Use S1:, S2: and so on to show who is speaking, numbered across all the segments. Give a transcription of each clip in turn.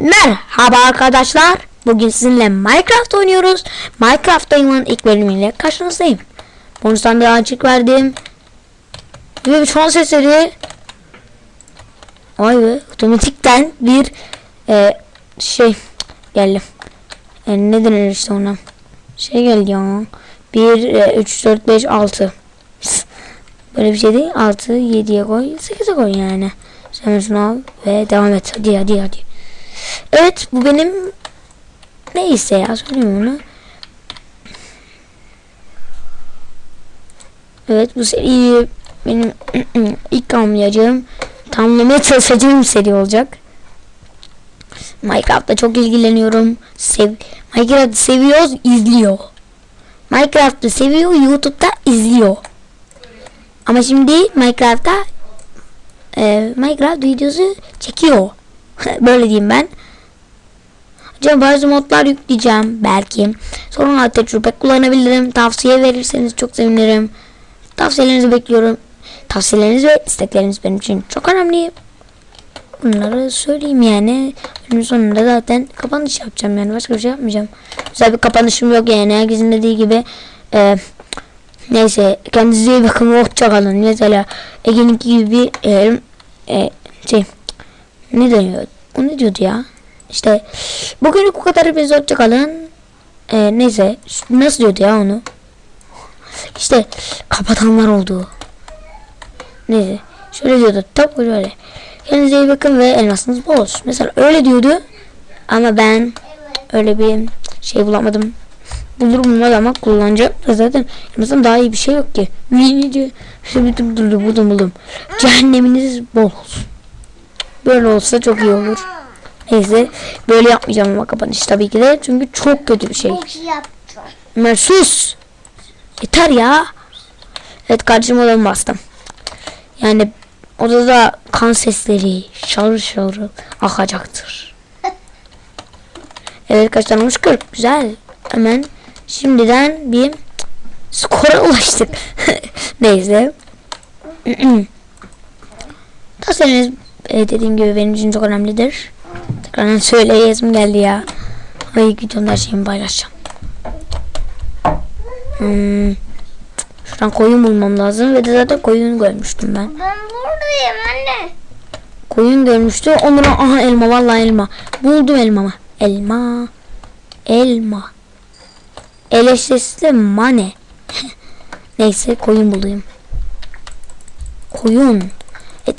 S1: Merhaba arkadaşlar. Bugün sizinle Minecraft oynuyoruz. Minecraft oyunun ilk bölümüyle karşınızdayım. Bonustan bir açık verdim. Ve bir son sesleri. Vay be otomatikten bir e, şey geldi. E, ne denir işte ona? Şey geldi ya. 1, 3, 4, 5, 6. Böyle bir şey değil. 6, 7'ye koy. 8'e koy yani. Sen şunu al ve devam et. Hadi hadi hadi. Evet bu benim neyse ya söyleyeyim onu. Evet bu seri benim ilk tamamlayacağım tamamlamaya çalışacağım seri olacak. Minecraft'ta çok ilgileniyorum. Sev Minecraft seviyoruz, izliyor. Minecraft'ı seviyor, YouTube'da izliyor. Ama şimdi Minecraft'ta e, Minecraft videosu çekiyor. Böyle diyeyim ben. Hocam bazı modlar yükleyeceğim belki. Sonra tecrübe kullanabilirim. Tavsiye verirseniz çok sevinirim. Tavsiyelerinizi bekliyorum. Tavsiyeleriniz ve istekleriniz benim için çok önemli. Bunları söyleyeyim yani. Bölümün sonunda zaten kapanış yapacağım yani. Başka bir şey yapmayacağım. Güzel bir kapanışım yok yani. Herkesin dediği gibi. Eee Neyse kendinize iyi bakın hoşça kalın. Mesela Ege'ninki gibi bir e, e, şey ne deniyor? O ne diyordu ya? İşte bugünlük bu kadar hepinize hoşça kalın. E, neyse nasıl diyordu ya onu? İşte kapatanlar oldu. Neyse şöyle diyordu tıp şöyle. Kendinize iyi bakın ve elmasınız bol olsun. Mesela öyle diyordu. Ama ben öyle bir şey bulamadım bulurum bulmaz ama kullanacağım. Zaten mesela daha iyi bir şey yok ki. Yenice şimdi buldum buldum buldum. Cehenneminiz bol olsun. Böyle olsa çok iyi olur. Neyse böyle yapmayacağım ama kapanış tabii ki de. Çünkü çok kötü bir şey. Ömer sus. Yeter ya. Evet kardeşim odamı bastım. Yani odada kan sesleri şarıl şarıl akacaktır. Evet kaç tane olmuş 40 güzel. Hemen şimdiden bir skora ulaştık. Neyse. Tavsiyeniz e, dediğim gibi benim için çok önemlidir. Tekrardan söyleyesim geldi ya. Ay videomda her şeyimi paylaşacağım. Hmm. Şuradan koyun bulmam lazım ve de zaten koyun görmüştüm ben.
S2: Ben buradayım anne.
S1: Koyun görmüştü. Onlara aha elma vallahi elma. Buldum elmamı. Elma. Elma. Eleştesli mane. Neyse koyun bulayım. Koyun.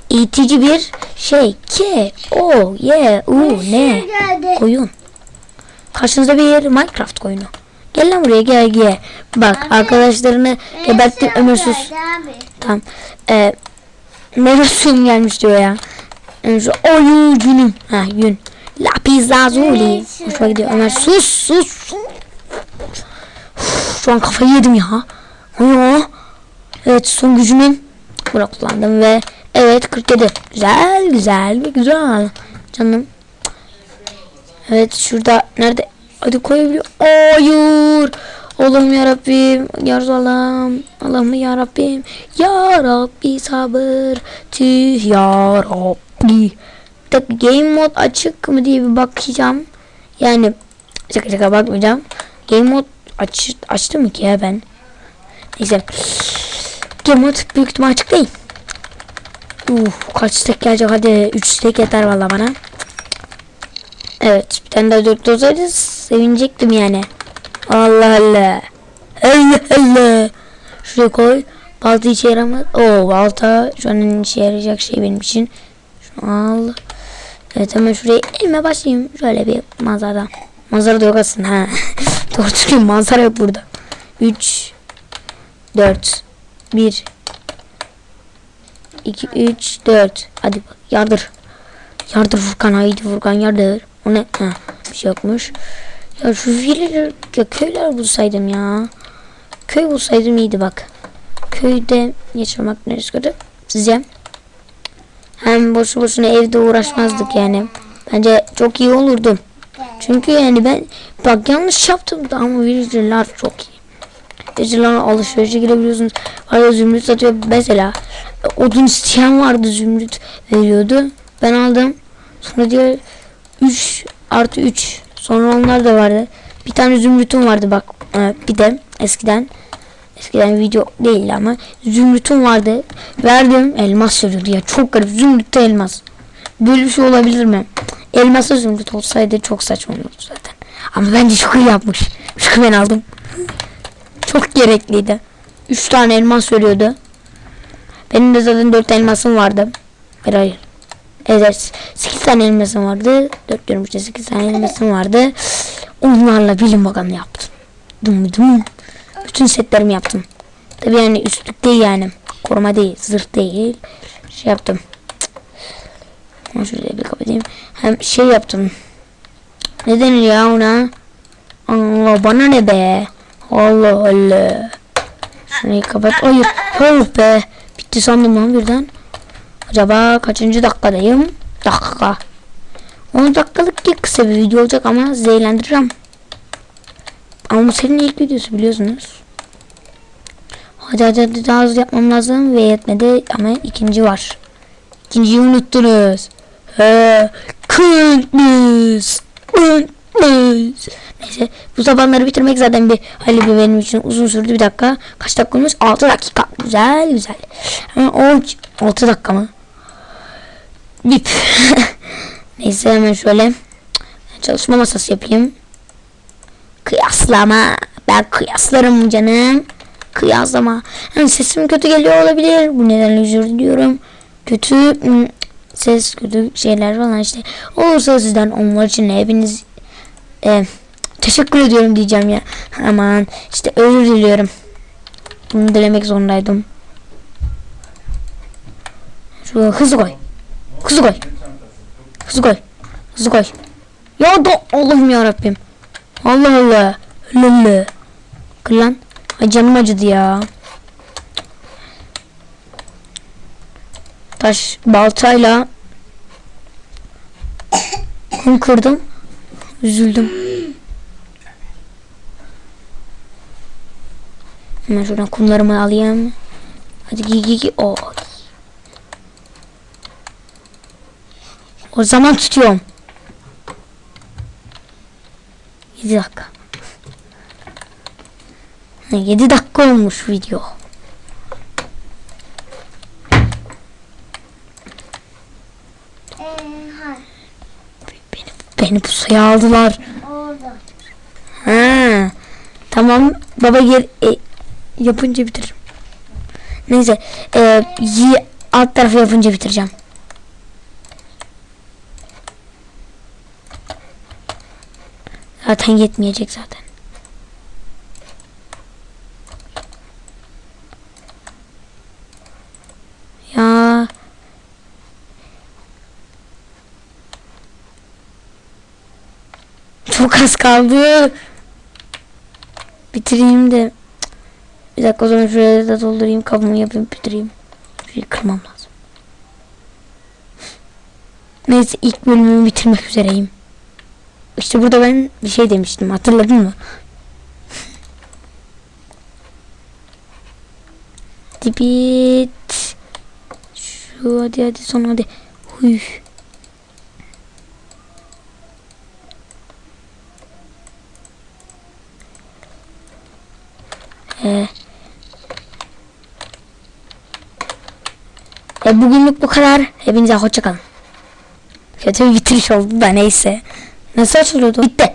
S1: İtici bir şey. K, O, Y, U, ne?
S2: Geldi.
S1: Koyun. Karşınızda bir Minecraft koyunu. Gel lan buraya gel gel. Bak arkadaşlarını geberttim Ömer sus.
S2: Abi.
S1: Tamam. Ee, suyum gelmiş diyor ya. Oyu günüm. Ha yün. Lapis lazuli. Hoşuma gidiyor. Ömer sus sus. Uf, Şu an kafayı yedim ya. Oyo. Evet son gücümü bunu kullandım ve evet 47. Güzel güzel güzel. Canım. Evet şurada nerede? Hadi koyabiliyor. Hayır. Allah'ım ya Rabbim. Ya Allah'ım. Allah'ım ya Rabbim. Ya Rabbi sabır. Tüh ya Rabbi. Bir dakika game mod açık mı diye bir bakacağım. Yani şaka şaka bakmayacağım. Game mod aç, açtım mı ki ya ben? Neyse. Game mod büyük ihtimal açık değil. Uf, kaç stack gelecek hadi 3 stack yeter valla bana. Evet bir tane daha dört olsaydı sevinecektim yani. Allah Allah. Allah Allah. Şuraya koy. Balta işe yaramaz. Oo balta şu an işe yarayacak şey benim için. Şunu al. Evet hemen şuraya elime başlayayım. Şöyle bir manzara. Manzara da yok aslında. Ha. Doğru düzgün manzara yok burada. 3 4 1 2 3 4 Hadi bak yardır. Yardır Furkan haydi Furkan yardır. O ne? Ha, bir şey yokmuş. Ya şu villager ya köyler bulsaydım ya. Köy bulsaydım iyiydi bak. Köyde yaşamak neresi kötü? Sizce? Hem boşu boşuna evde uğraşmazdık yani. Bence çok iyi olurdu. Çünkü yani ben bak yanlış yaptım da ama villagerlar çok iyi. Villagerlarla alışverişe girebiliyorsunuz. Arada zümrüt satıyor. Mesela odun isteyen vardı zümrüt veriyordu. Ben aldım. Sonra diyor 3 artı 3. Sonra onlar da vardı. Bir tane zümrütüm vardı bak. Ee, bir de eskiden eskiden video değil ama zümrütüm vardı. Verdim elmas söylüyordu ya. Çok garip. Zümrütte elmas. Böyle bir şey olabilir mi? Elmasa zümrüt olsaydı çok saçma olurdu zaten. Ama bence çok iyi yapmış. Çünkü ben aldım. Çok gerekliydi. 3 tane elmas veriyordu. Benim de zaten 4 elmasım vardı. Hayır hayır. Evet 8 tane elmasım vardı. 4 diyorum işte 8 tane elmasım vardı. Onlarla bilim bakanı yaptım. Dum dum. Bütün setlerimi yaptım. Tabi yani üstlük değil yani. Koruma değil. Zırh değil. Şey yaptım. Onu şöyle bir kapatayım. Hem şey yaptım. Ne denir ya ona? Allah bana ne be? Allah Allah. Şurayı kapat. Hayır. Oh be. Bitti sandım lan birden. Acaba kaçıncı dakikadayım? Dakika. 10 dakikalık ki kısa bir video olacak ama sizi. Ama bu senin ilk videosu biliyorsunuz. Hadi hadi, hadi daha hızlı yapmam lazım ve yetmedi ama ikinci var. İkinciyi unuttunuz. He, kıntız. Neyse bu zamanları bitirmek zaten bir hali bir benim için uzun sürdü bir dakika. Kaç dakika olmuş? 6 dakika. Güzel güzel. Ama 10 6 dakika mı? Bip. Neyse hemen şöyle çalışma masası yapayım. Kıyaslama. Ben kıyaslarım canım. Kıyaslama. Yani sesim kötü geliyor olabilir. Bu nedenle özür diliyorum. Kötü hmm, ses kötü şeyler falan işte. Olursa sizden onlar için hepiniz e, teşekkür ediyorum diyeceğim ya. Aman işte özür diliyorum. Bunu dilemek zorundaydım. Şu hızlı koy. Hızlı koy. Hızlı koy. Hızlı koy. Ya da Allah'ım ya Rabbim. Allah Allah. Lüllü. Kır lan. Ay canım acıdı ya. Taş baltayla kum kırdım. Üzüldüm. Hemen şuradan kumlarımı alayım. Hadi giy giy giy. Oh. O zaman tutuyorum. 7 dakika. 7 dakika olmuş video.
S2: Ee, ha,
S1: Beni, beni bu suya aldılar. Ha. Tamam. Baba gel e, yapınca bitiririm. Neyse. E, y- alt tarafı yapınca bitireceğim. Zaten yetmeyecek zaten. Ya çok az kaldı. Bitireyim de. Bir dakika o zaman şuraya da doldurayım kabımı yapayım bitireyim. Şurayı kırmam lazım. Neyse ilk bölümümü bitirmek üzereyim. İşte burada ben bir şey demiştim hatırladın mı? Hadi bit. Şu hadi hadi son hadi. Huy. Ee, e, bugünlük bu kadar. Hepinize hoşçakalın. Kötü bir bitiriş oldu da neyse. Nasıl açılıyordu? Bitti.